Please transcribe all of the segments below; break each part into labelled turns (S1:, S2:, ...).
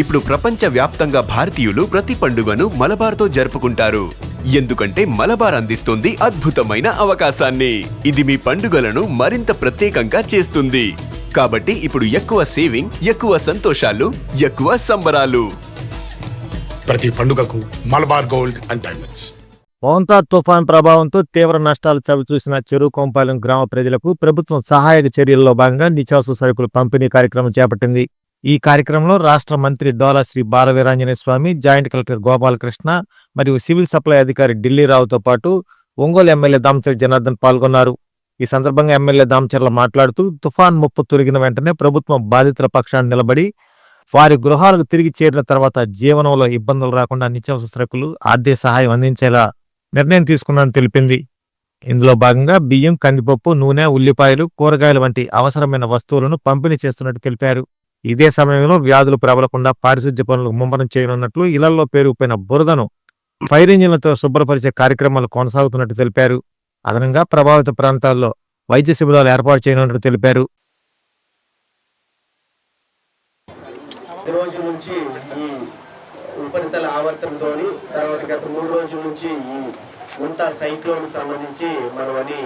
S1: ఇప్పుడు ప్రపంచ వ్యాప్తంగా భారతీయులు ప్రతి పండుగను మలబార్తో జరుపుకుంటారు. ఎందుకంటే మలబార్ అందిస్తుంది అద్భుతమైన అవకాశాన్ని. ఇది మీ పండుగలను మరింత ప్రత్యేకంగా చేస్తుంది. కాబట్టి ఇప్పుడు ఎక్కువ సేవింగ్ ఎక్కువ సంతోషాలు ఎక్కువ సంబరాలు.
S2: ప్రతి పండుగకు Malabar gold and diamonds.
S3: Montha తుఫాన్ ప్రభావంతో తీవ్ర నష్టాలు చవిచూసిన చెరువుకొంపాలెం గ్రామ ప్రజలకు ప్రభుత్వం సహాయక చర్యల్లో భాగంగా నిత్యావసర సరుకులు పంపిణీ కార్యక్రమం చేపట్టింది. ఈ కార్యక్రమంలో రాష్ట్ర మంత్రి డోలా శ్రీ బాలవీరాంజనేయ స్వామి జాయింట్ కలెక్టర్ గోపాలకృష్ణ మరియు సివిల్ సప్లై అధికారి ఢిల్లీరావుతో పాటు ఒంగోలు ఎమ్మెల్యే దామచర్ల జనార్దన్ పాల్గొన్నారు. ఈ సందర్భంగా ఎమ్మెల్యే దామచర్ల మాట్లాడుతూ తుఫాన్ ముప్పు తొలగిన వెంటనే ప్రభుత్వం బాధితుల పక్షాన్ని నిలబడి వారి గృహాలకు తిరిగి చేరిన తర్వాత జీవనంలో ఇబ్బందులు రాకుండా నిత్యావసర సరుకులు ఆర్థిక సహాయం అందించేలా నిర్ణయం తీసుకున్నానని తెలిపింది. ఇందులో భాగంగా బియ్యం కందిపప్పు నూనె ఉల్లిపాయలు కూరగాయలు వంటి అవసరమైన వస్తువులను పంపిణీ చేస్తున్నట్టు తెలిపారు. ఇదే సమయంలో వ్యాధులు ప్రబలకుండా పారిశుద్ధ్య పనులు ముమ్మరం చేయనున్నట్లు ఇళ్ళలో పేరుకుపోయిన బురదను ఫైర్ ఇంజిన్లతో శుభ్రపరిచే కార్యక్రమాలు కొనసాగుతున్నట్టు తెలిపారు. అదనంగా ప్రభావిత ప్రాంతాల్లో వైద్య శిబిరాలు ఏర్పాటు చేయనున్నట్టు తెలిపారు.
S4: రోజు నుంచి ఈ ఉపరితల ఆవర్తనంతో తర్వాత గత మూడు రోజుల నుంచి ఈ ముంతా సైక్లోన్ సంబంధించి మనం అని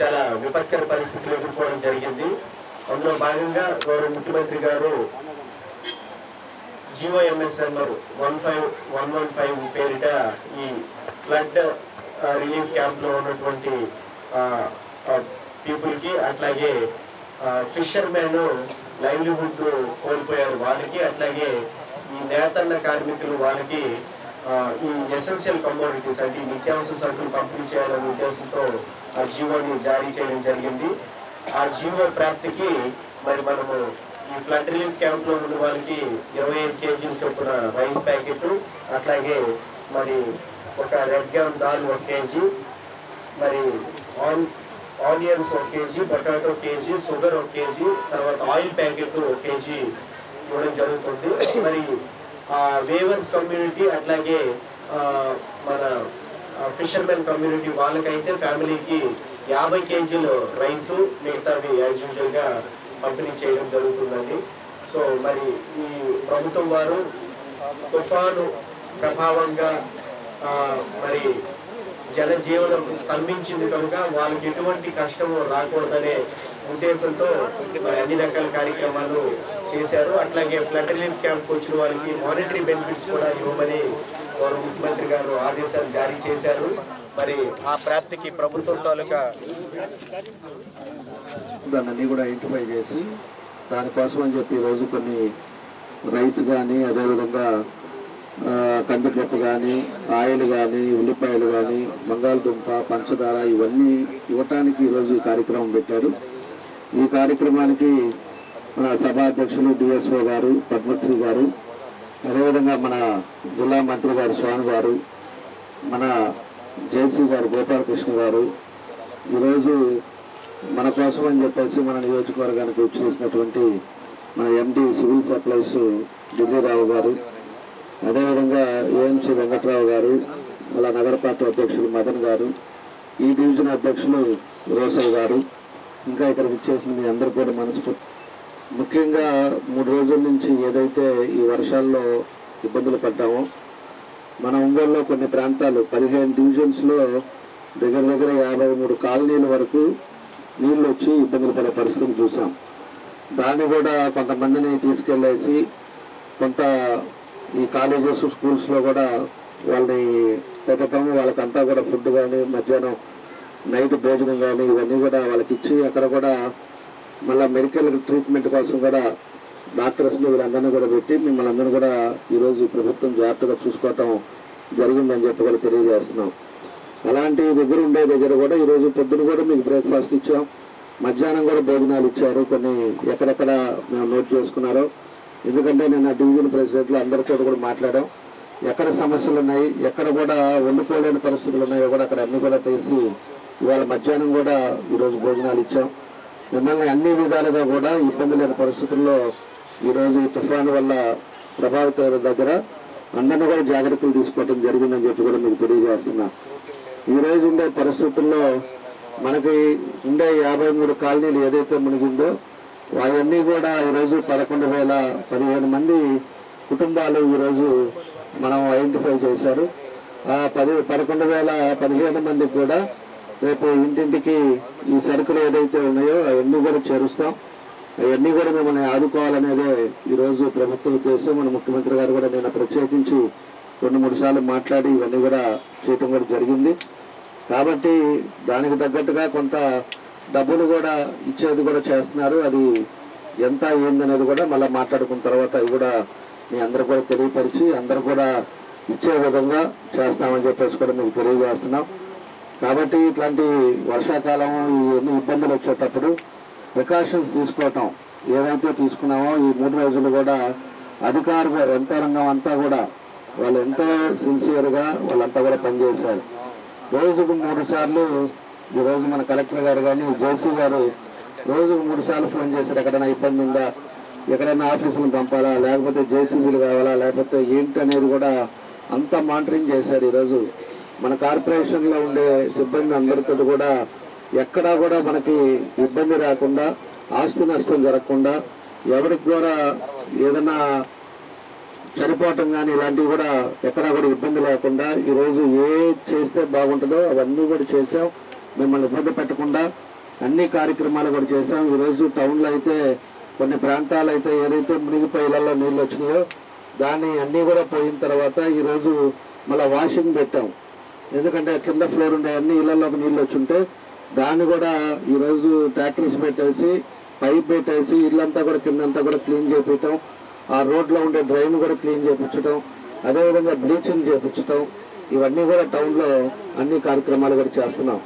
S4: చాలా విపత్కర పరిస్థితులు ఎదుర్కోవడం జరిగింది. అందులో భాగంగా గౌరవ ముఖ్యమంత్రి గారు Jio number one five one one five పేరిట ఈ ఫ్లడ్ రిలీఫ్ క్యాంప్లో ఉన్నటువంటి పీపుల్కి అట్లాగే ఫిషర్ మ్యాన్ లైవ్లీహుడ్ కోల్పోయారు వాళ్ళకి అట్లాగే ఈ నేతన్న కార్మికులు వాళ్ళకి ఈ ఎసెన్షియల్ కమోడిటీస్ అంటే నిత్యావసర సరుకులు పంపిణీ చేయాలనే ఉద్దేశంతో ఆ జీవోని జారీ చేయడం జరిగింది. ఆ జీవో ప్రాప్తికి మరి మనము ఈ ఫ్లడ్ రిలీఫ్ క్యాంప్లో ఉన్న వాళ్ళకి ఇరవై ఐదు కేజీలు చొప్పున రైస్ ప్యాకెట్ అట్లాగే మరి ఒక రెడ్ గ్యామ్ దాల్ ఒక కేజీ మరి ఆన్ ఆనియన్స్ ఒక కేజీ పొటాటో కేజీ షుగర్ ఒక కేజీ తర్వాత ఆయిల్ ప్యాకెట్ ఒక కేజీ ఇవ్వడం జరుగుతుంది. మరి వేవర్స్ కమ్యూనిటీ అట్లాగే మన ఫిషర్మెన్ కమ్యూనిటీ వాళ్ళకైతే ఫ్యామిలీకి యాభై కేజీలు రైస్ మిగతావి యాజ్ యూజువల్గా పంపిణీ చేయడం జరుగుతుందండి. సో మరి ఈ ప్రభుత్వం వారు తుఫాను ప్రభావంగా మరి జనజీవనం స్తంభించింది కనుక వాళ్ళకి ఎటువంటి కష్టము రాకూడదనే ఉద్దేశంతో మరి అన్ని రకాల కార్యక్రమాలు చేశారు. అట్లాగే ఫ్లడ్ రిలీఫ్ క్యాంప్ వచ్చిన వాళ్ళకి మానిటరీ బెనిఫిట్స్ కూడా ఇవ్వమని వారు ముఖ్యమంత్రి గారు ఆదేశాలు జారీ చేశారు. మరి ఆ ప్రాప్తికి ప్రభుత్వం తాలూకా
S5: దాన్ని కూడా ఐడెంటిఫై చేసి దానికోసం అని చెప్పి ఈరోజు కొన్ని రైస్ కానీ అదేవిధంగా కందిపప్పు కానీ ఆయిల్ కానీ ఉల్లిపాయలు కానీ బంగాళదుంప పంచదార ఇవన్నీ ఇవ్వటానికి ఈరోజు ఈ కార్యక్రమం పెట్టారు. ఈ కార్యక్రమానికి మన సభాధ్యక్షులు డిఎస్ఓ గారు పద్మశ్రీ గారు అదేవిధంగా మన జిల్లా మంత్రి గారు స్వామి గారు మన జేసీ గారు గోపాలకృష్ణ గారు ఈరోజు మన కోసం అని చెప్పేసి మన నియోజకవర్గానికి వచ్చేసినటువంటి మన ఎండి సివిల్ సప్లైస్ ఢిల్లీరావు గారు అదేవిధంగా ఏఎంసీ వెంకట్రావు గారు అలా నగర పార్టీ అధ్యక్షులు మదన్ గారు ఈ డివిజన్ అధ్యక్షులు రోసయ్య గారు ఇంకా ఇక్కడికి వచ్చేసిన మీ అందరూ కూడా మనసు ముఖ్యంగా మూడు రోజుల నుంచి ఏదైతే ఈ వర్షాల్లో ఇబ్బందులు పడ్డామో మన ఒంగోలులో కొన్ని ప్రాంతాలు పదిహేను డివిజన్స్లో దగ్గర దగ్గర యాభై మూడు కాలనీల వరకు నీళ్ళు వచ్చి ఇబ్బందులు పడే పరిస్థితులు చూసాం. దాన్ని కూడా కొంతమందిని తీసుకెళ్ళేసి కొంత ఈ కాలేజెస్ స్కూల్స్లో కూడా వాళ్ళని పెట్టడం వాళ్ళకంతా కూడా ఫుడ్ కానీ మధ్యాహ్నం నైట్ భోజనం కానీ ఇవన్నీ కూడా వాళ్ళకి ఇచ్చి అక్కడ కూడా మళ్ళీ మెడికల్ ట్రీట్మెంట్ కోసం కూడా డాక్టర్స్ని వీళ్ళందరినీ కూడా పెట్టి మిమ్మల్ని అందరూ కూడా ఈరోజు ప్రభుత్వం జాగ్రత్తగా చూసుకోవటం జరిగిందని చెప్పి కూడా తెలియజేస్తున్నాం. అలాంటి దగ్గర ఉండే దగ్గర కూడా ఈరోజు పొద్దున కూడా మీకు బ్రేక్ఫాస్ట్ ఇచ్చాం. మధ్యాహ్నం కూడా భోజనాలు ఇచ్చారు. కొన్ని ఎక్కడెక్కడ మేము నోట్ చేసుకున్నారో. ఎందుకంటే నేను ఆ డివిజన్ ప్రెసిడెంట్లు అందరితో కూడా మాట్లాడాం. ఎక్కడ సమస్యలు ఉన్నాయి ఎక్కడ కూడా వండుకోలేని పరిస్థితులు ఉన్నాయో కూడా అక్కడ అన్ని కూడా తీసి ఇవాళ మధ్యాహ్నం కూడా ఈరోజు భోజనాలు ఇచ్చాం. మిమ్మల్ని అన్ని విధాలుగా కూడా ఇబ్బంది లేని పరిస్థితుల్లో ఈరోజు ఈ తుఫాను వల్ల ప్రభావిత దగ్గర అందరినీ కూడా జాగ్రత్తలు తీసుకోవడం జరిగిందని చెప్పి కూడా మీకు తెలియజేస్తున్నా. ఈ రోజు ఉండే పరిస్థితుల్లో మనకి ఉండే యాభై మూడు కాలనీలు ఏదైతే మునిగిందో అవన్నీ కూడా ఈరోజు పదకొండు వేల పదిహేను మంది కుటుంబాలు ఈరోజు మనం ఐడెంటిఫై చేశారు. ఆ పది పదకొండు వేల పదిహేను మందికి కూడా రేపు ఇంటింటికి ఈ సరుకులు ఏదైతే ఉన్నాయో అవన్నీ కూడా చేరుస్తాం. అవన్నీ కూడా మిమ్మల్ని ఆదుకోవాలనేదే ఈరోజు ప్రభుత్వ ఉద్దేశం. మన ముఖ్యమంత్రి గారు కూడా నేను ప్రత్యేకించి రెండు మూడు సార్లు మాట్లాడి ఇవన్నీ కూడా చేయటం కూడా జరిగింది. కాబట్టి దానికి తగ్గట్టుగా కొంత డబ్బులు కూడా ఇచ్చేది కూడా చేస్తున్నారు. అది ఎంత ఏందనేది కూడా మళ్ళీ మాట్లాడుకున్న తర్వాత అవి కూడా మీ అందరు కూడా తెలియపరిచి అందరు కూడా ఇచ్చే విధంగా చేస్తామని చెప్పేసి కూడా మీకు తెలియజేస్తున్నాం. కాబట్టి ఇట్లాంటి వర్షాకాలం ఇవన్నీ ఎన్ని ఇబ్బందులు వచ్చేటప్పుడు ప్రికాషన్స్ తీసుకోవటం. ఏదైతే తీసుకున్నామో ఈ మూడు రోజులు కూడా అధికార యంత్రాంగం అంతా కూడా వాళ్ళు ఎంతో సిన్సియర్గా వాళ్ళంతా కూడా పనిచేశారు. రోజుకు మూడు సార్లు ఈ రోజు మన కలెక్టర్ గారు కానీ జేసీ గారు రోజుకు మూడు సార్లు ఫోన్ చేశారు. ఎక్కడైనా ఇబ్బంది ఉందా? ఎక్కడైనా ఆఫీసులు పంపాలా? లేకపోతే జేసీబీలు కావాలా? లేకపోతే ఏంటి అనేది కూడా అంతా మానిటరింగ్ చేశారు ఈరోజు. మన కార్పొరేషన్లో ఉండే సిబ్బంది అందరితో కూడా ఎక్కడా కూడా మనకి ఇబ్బంది రాకుండా ఆస్తి నష్టం జరగకుండా ఎవరి ద్వారా ఏదైనా చనిపోవటం కానీ ఇలాంటివి కూడా ఎక్కడా కూడా ఇబ్బంది లేకుండా ఈరోజు ఏ చేస్తే బాగుంటుందో అవన్నీ కూడా చేసాం మిమ్మల్ని ఇబ్బంది పెట్టకుండా అన్ని కార్యక్రమాలు కూడా చేసాం ఈరోజు టౌన్లో అయితే కొన్ని ప్రాంతాలు అయితే ఏదైతే మునిగిపోయి ఇళ్ళలో నీళ్ళు వచ్చినాయో దాన్ని అన్నీ కూడా పోయిన తర్వాత ఈరోజు మళ్ళీ వాషింగ్ పెట్టాం. ఎందుకంటే కింద ఫ్లోర్ ఉండే అన్ని ఇళ్ళలోకి నీళ్ళు వచ్చుంటే దాన్ని కూడా ఈరోజు ట్రాక్టర్స్ పెట్టేసి పైప్ పెట్టేసి ఇల్లంతా కూడా కిందంతా కూడా క్లీన్ చేపించటం ఆ రోడ్లో ఉండే డ్రైన్ కూడా క్లీన్ చేపించటం అదేవిధంగా బ్లీచింగ్ చేపించటం ఇవన్నీ కూడా టౌన్లో అన్ని కార్యక్రమాలు కూడా చేస్తున్నాం.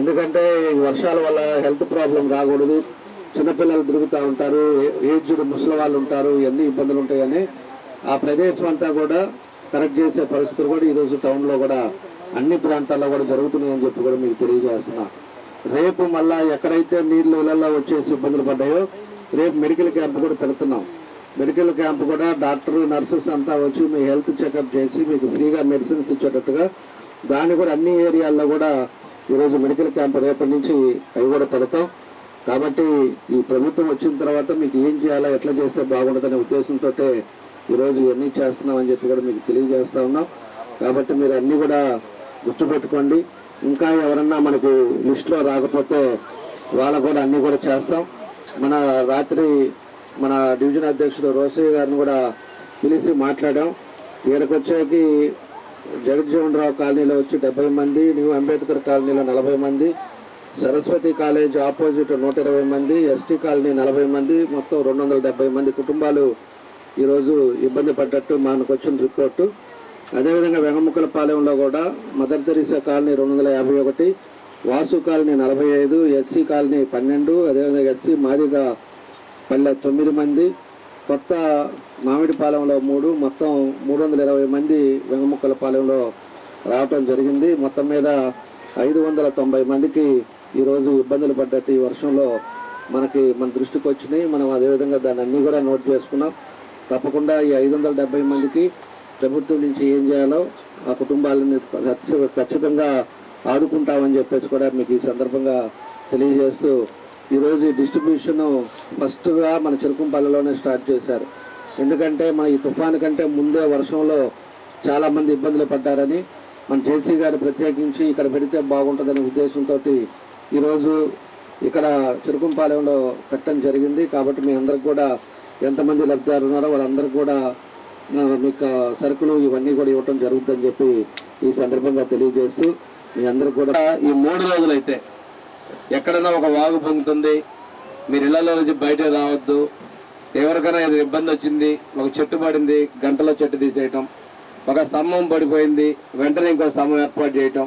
S5: ఎందుకంటే ఈ వర్షాల వల్ల హెల్త్ ప్రాబ్లం రాకూడదు. చిన్నపిల్లలు తిరుగుతూ ఉంటారు ఏజ్డ్ ముసలి వాళ్ళు ఉంటారు ఎన్ని ఇబ్బందులు ఉంటాయని ఆ ప్రదేశం అంతా కూడా కరెక్ట్ చేసే పరిస్థితులు కూడా ఈరోజు టౌన్లో కూడా అన్ని ప్రాంతాల్లో కూడా జరుగుతున్నాయని చెప్పి కూడా మీకు తెలియజేస్తున్నాను రేపు మళ్ళా ఎక్కడైతే నీళ్ళు ఇళ్ళలో వచ్చేసి ఇబ్బందులు పడ్డాయో రేపు మెడికల్ క్యాంప్ కూడా పెడుతున్నాం. మెడికల్ క్యాంప్ కూడా డాక్టర్ నర్సెస్ అంతా వచ్చి మీ హెల్త్ చెకప్ చేసి మీకు ఫ్రీగా మెడిసిన్స్ ఇచ్చేటట్టుగా దాన్ని కూడా అన్ని ఏరియాల్లో కూడా ఈరోజు మెడికల్ క్యాంప్ రేపటి నుంచి అవి కూడా పెడతాం. కాబట్టి ఈ ప్రభుత్వం వచ్చిన తర్వాత మీకు ఏం చేయాలా ఎట్లా చేస్తే బాగుంటుందనే ఉద్దేశంతో ఈరోజు ఇవన్నీ చేస్తున్నామని చెప్పి కూడా మీకు తెలియజేస్తా ఉన్నాం. కాబట్టి మీరు అన్నీ కూడా గుర్తుపెట్టుకోండి. ఇంకా ఎవరన్నా మనకి లిస్టులో రాకపోతే వాళ్ళ కూడా అన్నీ కూడా చేస్తాం. మన రాత్రి మన డివిజన్ అధ్యక్షుడు రోసయ్య గారిని కూడా పిలిచి మాట్లాడాం. ఇక్కడికి వచ్చేకి జగజ్జీవన్ రావు కాలనీలో వచ్చి డెబ్బై మంది న్యూ అంబేద్కర్ కాలనీలో నలభై మంది సరస్వతి కాలేజ్ ఆపోజిట్ నూట ఇరవై మంది ఎస్టీ కాలనీ నలభై మంది మొత్తం రెండు వందల డెబ్బై మంది కుటుంబాలు ఈరోజు ఇబ్బంది పడ్డట్టు మనకు వచ్చిన రిపోర్టు. అదేవిధంగా వెంగముక్కల పాలెంలో కూడా మదర్ తెరీసా కాలనీ రెండు వందల యాభై ఒకటి వాసు కాలనీ నలభై ఐదు ఎస్సీ కాలనీ పన్నెండు అదేవిధంగా ఎస్సీ మాదిగ పల్లె తొమ్మిది మంది కొత్త మామిడిపాలెంలో మూడు మొత్తం మూడు వందల ఇరవై మంది వెంగముక్కల పాలెంలో రావటం జరిగింది. మొత్తం మీద ఐదు వందల తొంభై మందికి ఈరోజు ఇబ్బందులు పడ్డట్టు ఈ వర్షంలో మనకి మన దృష్టికి వచ్చినాయి మనం అదేవిధంగా దాన్ని అన్నీ కూడా నోట్ చేసుకున్నాం. తప్పకుండా ఈ ఐదు వందల డెబ్బై మందికి ప్రభుత్వం నుంచి ఏం చేయాలో ఆ కుటుంబాలని ఖచ్చితంగా ఆదుకుంటామని చెప్పేసి కూడా మీకు ఈ సందర్భంగా తెలియజేస్తూ ఈరోజు ఈ డిస్ట్రిబ్యూషన్ ఫస్ట్గా మన చిరుకుంపల్లిలోనే స్టార్ట్ చేశారు. ఎందుకంటే మన ఈ తుఫాను కంటే ముందే వర్షంలో చాలామంది ఇబ్బందులు పడ్డారని మన జేసీ గారు ప్రత్యేకించి ఇక్కడ పెడితే బాగుంటుందనే ఉద్దేశంతో ఈరోజు ఇక్కడ చిరుకుంపాలెంలో పెట్టడం జరిగింది. కాబట్టి మీ అందరికి కూడా ఎంతమంది లబ్ధిదారు ఉన్నారో వాళ్ళందరికీ కూడా మీకు సరుకులు ఇవన్నీ కూడా ఇవ్వటం జరుగుతుందని చెప్పి ఈ సందర్భంగా తెలియజేస్తూ మీ అందరూ కూడా
S6: ఈ మూడు రోజులైతే ఎక్కడైనా ఒక వాగు పొందుతుంది మీరు ఇళ్ళలో నుంచి బయట రావద్దు ఎవరికైనా ఏదో ఇబ్బంది వచ్చింది ఒక చెట్టు పడింది గంటలో చెట్టు తీసేయటం ఒక స్తంభం పడిపోయింది వెంటనే ఇంకో స్తంభం ఏర్పాటు చేయటం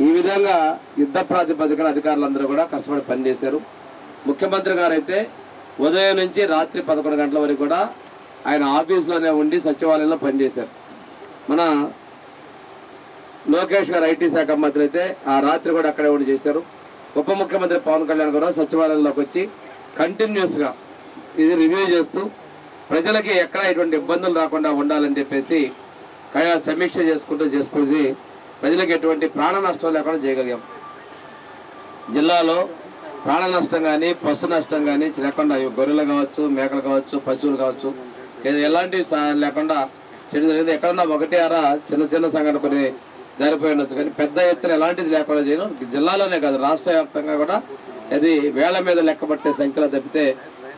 S6: ఈ విధంగా యుద్ధ ప్రాతిపదికన అధికారులందరూ కూడా కష్టపడి పనిచేశారు. ముఖ్యమంత్రి గారు అయితే ఉదయం నుంచి రాత్రి పదకొండు గంటల వరకు కూడా ఆయన ఆఫీస్లోనే ఉండి సచివాలయంలో పనిచేశారు. మన లోకేష్ గారు ఐటీ శాఖ మంత్రి అయితే ఆ రాత్రి కూడా అక్కడే ఉండి చేశారు. ఉప ముఖ్యమంత్రి పవన్ కళ్యాణ్ గారు సచివాలయంలోకి వచ్చి కంటిన్యూస్గా ఇది రివ్యూ చేస్తూ ప్రజలకి ఎక్కడ ఎటువంటి ఇబ్బందులు రాకుండా ఉండాలని చెప్పేసి సమీక్ష చేసుకుంటూ చేసుకుని ప్రజలకు ఎటువంటి ప్రాణ నష్టం లేకుండా చేయగలిగాం. జిల్లాలో ప్రాణ నష్టం కానీ పశు నష్టం కానీ లేకుండా గొర్రెలు కావచ్చు మేకలు కావచ్చు పశువులు కావచ్చు ఎలాంటి లేకుండా చేయడం జరిగింది. ఎక్కడన్నా ఒకటి అరా చిన్న చిన్న సంఘటన కొన్ని జరిపోయి ఉండొచ్చు. కానీ పెద్ద ఎత్తున ఎలాంటిది లేకుండా చేయడం జిల్లాలోనే కాదు రాష్ట్ర వ్యాప్తంగా కూడా అది వేల మీద లెక్క పట్టే సంఖ్యలో తప్పితే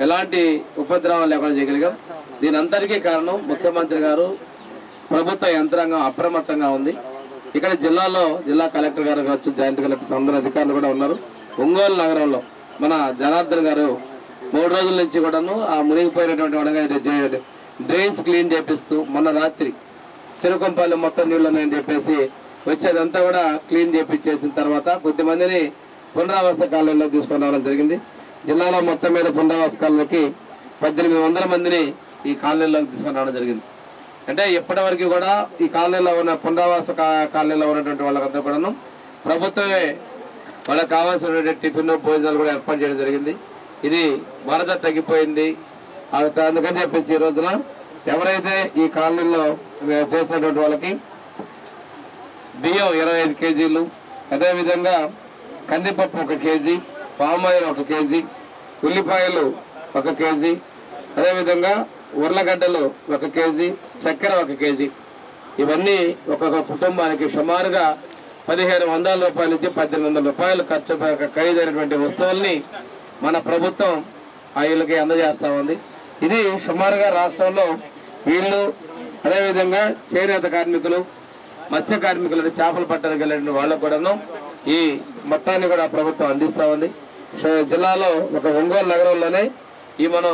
S6: ఎలాంటి ఉపద్రవం లేకుండా చేయగలిగాం. దీని అందరికీ కారణం ముఖ్యమంత్రి గారు ప్రభుత్వ యంత్రాంగం అప్రమత్తంగా ఉంది. ఇక్కడ జిల్లాలో జిల్లా కలెక్టర్ గారు కావచ్చు జాయింట్ కలెక్టర్ అందరు అధికారులు కూడా ఉన్నారు. ఒంగోలు నగరంలో మన జనార్దన్ గారు మూడు రోజుల నుంచి కూడాను ఆ మునిగిపోయినటువంటి వడంగా డ్రైన్స్ క్లీన్ చేపిస్తూ మొన్న రాత్రి చిరుకొంపల్లి మొత్తం నీళ్ళు ఉన్నాయని చెప్పేసి వచ్చేదంతా కూడా క్లీన్ చేపించేసిన తర్వాత కొద్దిమందిని పునరావాస కాలనీలో తీసుకొని రావడం జరిగింది. జిల్లాలో మొత్తం మీద పునరావాస కాలనీకి పద్దెనిమిది వందల మందిని ఈ కాలనీలోకి తీసుకొని రావడం జరిగింది. అంటే ఇప్పటివరకు కూడా ఈ కాలనీలో ఉన్న పునరావాస కాలనీలో ఉన్నటువంటి వాళ్ళకంతా కూడాను ప్రభుత్వమే వాళ్ళకి కావాల్సినటువంటి టిఫిన్ భోజనాలు కూడా ఏర్పాటు చేయడం జరిగింది. ఇది వరద తగ్గిపోయింది. అందుకని చెప్పేసి ఈ రోజున ఎవరైతే ఈ కాలనీలో చేసినటువంటి వాళ్ళకి బియ్యం ఇరవై ఐదు కేజీలు అదేవిధంగా కందిపప్పు ఒక కేజీ పామాయిల్ ఒక కేజీ ఉల్లిపాయలు ఒక కేజీ అదేవిధంగా ఉర్లగడ్డలు ఒక కేజీ చక్కెర ఒక కేజీ. ఇవన్నీ ఒక్కొక్క కుటుంబానికి సుమారుగా పదిహేను వందల రూపాయల నుంచి పద్దెనిమిది వందల రూపాయలు ఖర్చు ఖరీదైనటువంటి వస్తువుల్ని మన ప్రభుత్వం ఆ ఇళ్ళకి అందజేస్తూ ఉంది. ఇది సుమారుగా రాష్ట్రంలో వీళ్ళు అదేవిధంగా చేనేత కార్మికులు మత్స్య కార్మికులు చేపలు పట్టడానికి వెళ్ళిన వాళ్ళకు కూడాను ఈ మొత్తాన్ని కూడా ప్రభుత్వం అందిస్తూ ఉంది. జిల్లాలో ఒక ఒంగోలు నగరంలోనే ఈ మనం